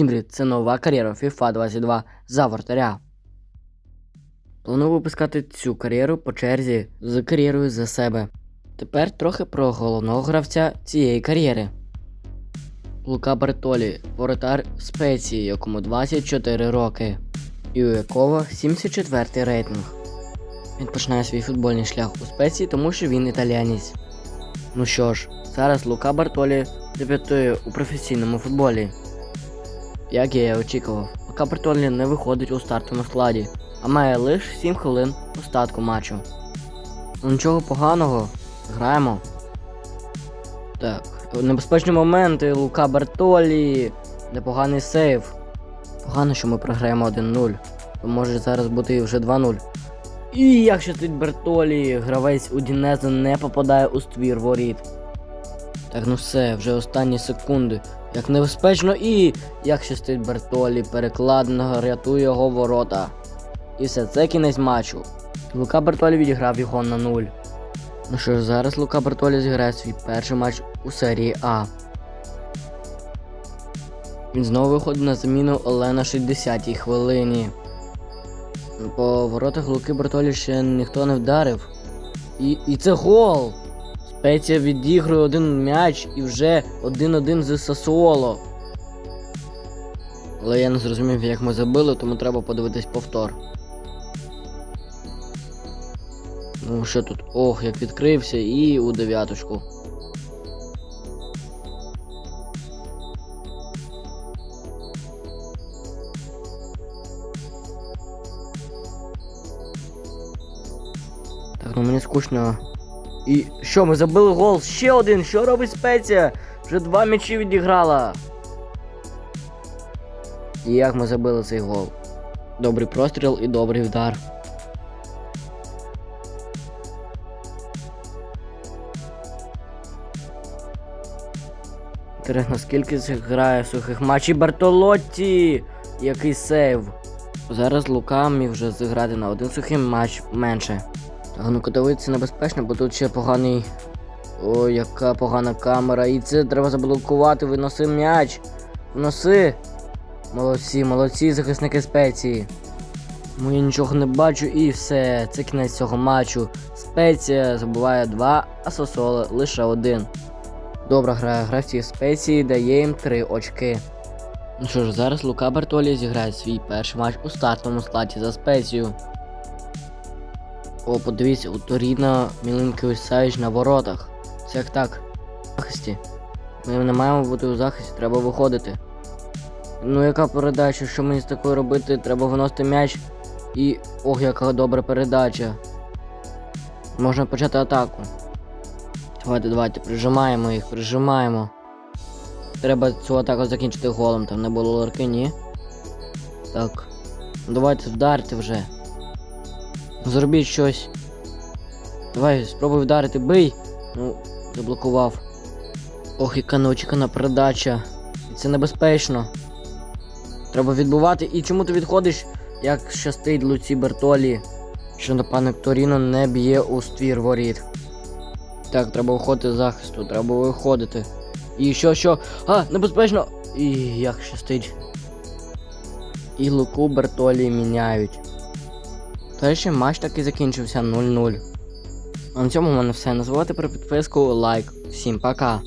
Всім це нова кар'єра FIFA 22 за вратаря. Планую випускати цю кар'єру по черзі з кар'єрою за себе. Тепер трохи про головного гравця цієї кар'єри. Лука Бартолі, воротар спеції, якому 24 роки, і у якого 74 рейтинг. Він починає свій футбольний шлях у спеції, тому що він італіянець. Ну що ж, зараз Лука Бартолі дебютує у професійному футболі. Як я і очікував, Бартолі не виходить у стартовому складі, а має лише 7 хвилин остатку матчу. Ну нічого поганого, граємо. Так, небезпечні моменти, Лука Бартолі, непоганий сейв. Погано, що ми програємо 1-0, то може зараз бути вже 2-0. І як щастить Бертолі, гравець Удінеза не попадає у ствір воріт. Так, ну все, вже останні секунди. Як небезпечно і як щастить Бертолі, перекладного рятує його ворота. І все, це кінець матчу. Лука Бертолі відіграв його на нуль. Ну що ж, зараз Лука Бертолі зіграє свій перший матч у серії А. Він знову виходить на заміну Олена на 60-й хвилині. По воротах Луки Бертолі ще ніхто не вдарив. І, і це гол! Спеція відігрує один м'яч і вже 1-1 з Сасуоло. Але я не зрозумів, як ми забили, тому треба подивитись повтор. Ну, що тут? Ох, як відкрився і у дев'яточку. Так, ну мені скучно. І що, ми забили гол? Ще один! Що робить спеція? Вже два м'ячі відіграла. І як ми забили цей гол? Добрий простріл і добрий вдар. Інтересно, скільки цих грає сухих матчів Бартолотті! Який сейв! Зараз Лука міг вже зіграти на один сухий матч менше. Так, ну кутовиці небезпечно, бо тут ще поганий. Ой, яка погана камера. І це треба заблокувати, виноси м'яч. Вноси. Молодці, молодці, захисники спеції. Ну я нічого не бачу і все. Це кінець цього матчу. Спеція забуває два, а Сосоло лише один. Добра гра гравців спеції дає їм три очки. Ну що ж, зараз Лука Бартолі зіграє свій перший матч у стартовому складі за спецію. О, подивіться, у Торіна Мілинки Савіч на воротах. Це як так? В захисті. Ми не маємо бути у захисті, треба виходити. Ну яка передача? Що мені з такою робити? Треба виносити м'яч. І. Ох, яка добра передача. Можна почати атаку. Давайте, давайте, прижимаємо їх, прижимаємо. Треба цю атаку закінчити голом, там не було ларки, ні. Так. Давайте вдарте вже. Зробіть щось. Давай, спробуй вдарити, бий. Ну, заблокував. Ох, яка неочікана передача. Це небезпечно. Треба відбувати. І чому ти відходиш, як щастить Луці Бертолі, що нападник Торіно не б'є у ствір воріт. Так, треба виходити з захисту, треба виходити. І що, що? А, небезпечно! І як щастить. І Луку Бертолі міняють. Перший матч так і закінчився 0-0. А на цьому в мене все. Не про підписку, лайк. Всім пока.